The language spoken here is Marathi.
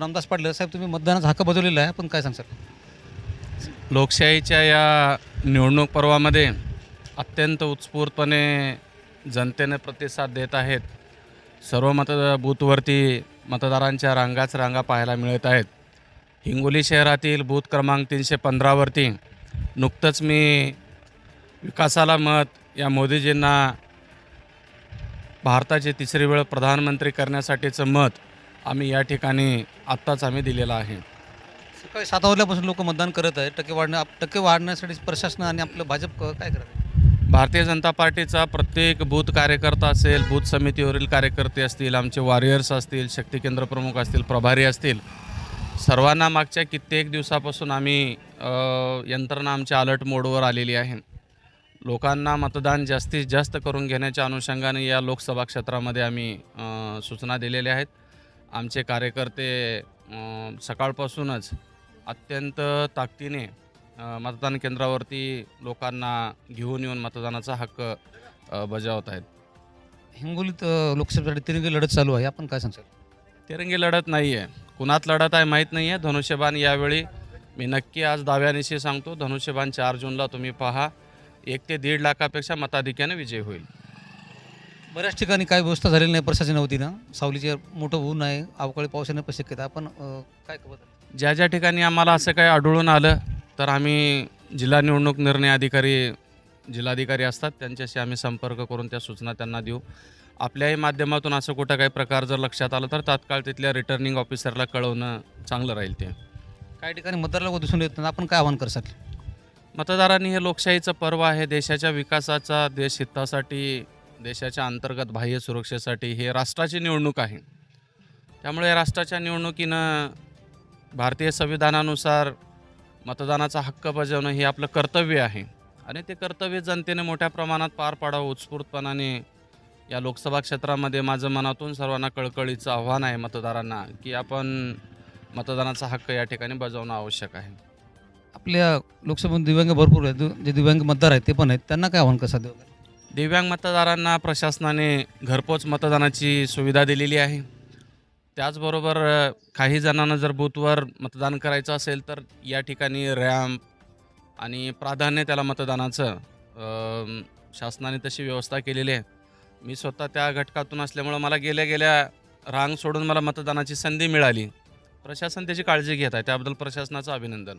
रामदास पाटील साहेब तुम्ही मतदानाचा हक्क बजवलेला आहे पण काय सांगसाल लोकशाहीच्या या निवडणूक पर्वामध्ये अत्यंत उत्स्फूर्तपणे जनतेने प्रतिसाद देत आहेत. सर्व मत बूथवरती मतदारांच्या रांगाच रांगा पाहायला मिळत आहेत. हिंगोली शहरातील बूथ क्रमांक तीनशे पंधरावरती नुकतंच मी विकासाला मत या मोदीजींना भारताचे तिसरी वेळ प्रधानमंत्री करण्यासाठीचं मत आम्ही या ठिकाणी आत्ताच आम्ही दिलेलं आहे. सकाळी सात वाजल्यापासून लोक मतदान करत आहेत. टक्के वाढण्या टक्के वाढण्यासाठी प्रशासन आणि आपलं भाजप क- काय करत आहे भारतीय जनता पार्टीचा प्रत्येक बूथ कार्यकर्ता असेल बूथ समितीवरील कार्यकर्ते असतील आमचे वॉरियर्स असतील शक्ती केंद्र प्रमुख असतील प्रभारी असतील सर्वांना मागच्या कित्येक दिवसापासून आम्ही अ, यंत्रणा आमच्या अलर्ट मोडवर आलेली आहे. लोकांना मतदान जास्तीत जास्त करून घेण्याच्या अनुषंगाने या लोकसभा क्षेत्रामध्ये आम्ही अ, सूचना दिलेल्या आहेत. आमचे कार्यकर्ते सकाळपासूनच अत्यंत ताकदीने मतदान केंद्रावरती लोकांना घेऊन येऊन मतदानाचा हक्क बजावत आहेत. हिंगोलीत लोकसभेसाठी तिरंगी लढत चालू आहे. आपण काय सांगसाल तिरंगी लढत नाही आहे कुणात लढत आहे माहीत नाही आहे धनुष्यबाण यावेळी मी नक्की आज दाव्यानिशी सांगतो. धनुष्यबाण चार जूनला तुम्ही पहा. एक ते दीड लाखापेक्षा मताधिक्याने विजय होईल. बऱ्याच ठिकाणी काय व्यवस्था झालेली नाही प्रशासन वतीनं सावलीचे मोठं ऊन आहे अवकाळी पाऊस येण्याची शक्यता. आपण अ, काय ज्या ज्या ठिकाणी आम्हाला असं काही आढळून आलं तर आम्ही जिल्हा निवडणूक निर्णय अधिकारी जिल्हाधिकारी असतात त्यांच्याशी आम्ही संपर्क करून त्या सूचना त्यांना देऊ. आपल्याही माध्यमातून असं कुठं काही प्रकार जर लक्षात आलं तर तात्काळ तिथल्या रिटर्निंग ऑफिसरला कळवणं चांगलं राहील ते. काही ठिकाणी मतदार लोक दिसून येत नाही आपण काय आव्हान करसाल मतदारांनी हे लोकशाहीचं पर्व आहे देशाच्या विकासाचा देश हितासाठी देशाच्या अंतर्गत बाह्य सुरक्षेसाठी हे राष्ट्राची निवडणूक आहे. त्यामुळे राष्ट्राच्या निवडणुकीनं भारतीय संविधानानुसार मतदानाचा हक्क बजावणं हे आपलं कर्तव्य आहे. आणि ते कर्तव्य जनतेने मोठ्या प्रमाणात पार पाडावं उत्स्फूर्तपणाने या लोकसभा क्षेत्रामध्ये माझं मनातून सर्वांना कळकळीचं आव्हान आहे मतदारांना की आपण मतदानाचा हक्क या ठिकाणी बजावणं आवश्यक आहे. आपल्या लोकसभेत दिव्यांग भरपूर आहेत जे दिव्यांग मतदार आहेत ते पण आहेत त्यांना काय आव्हान कसं देऊ दिव्यांग मतदारांना प्रशासनाने घरपोच मतदानाची सुविधा दिलेली आहे. त्याचबरोबर काही जणांना जर बूथवर मतदान करायचं असेल तर या ठिकाणी रॅम्प आणि प्राधान्य त्याला मतदानाचं शासनाने तशी व्यवस्था केलेली आहे. मी स्वतः त्या घटकातून असल्यामुळं मला गेल्या गेल्या रांग सोडून मला मतदानाची संधी मिळाली. प्रशासन त्याची काळजी घेत आहे. त्याबद्दल प्रशासनाचं अभिनंदन.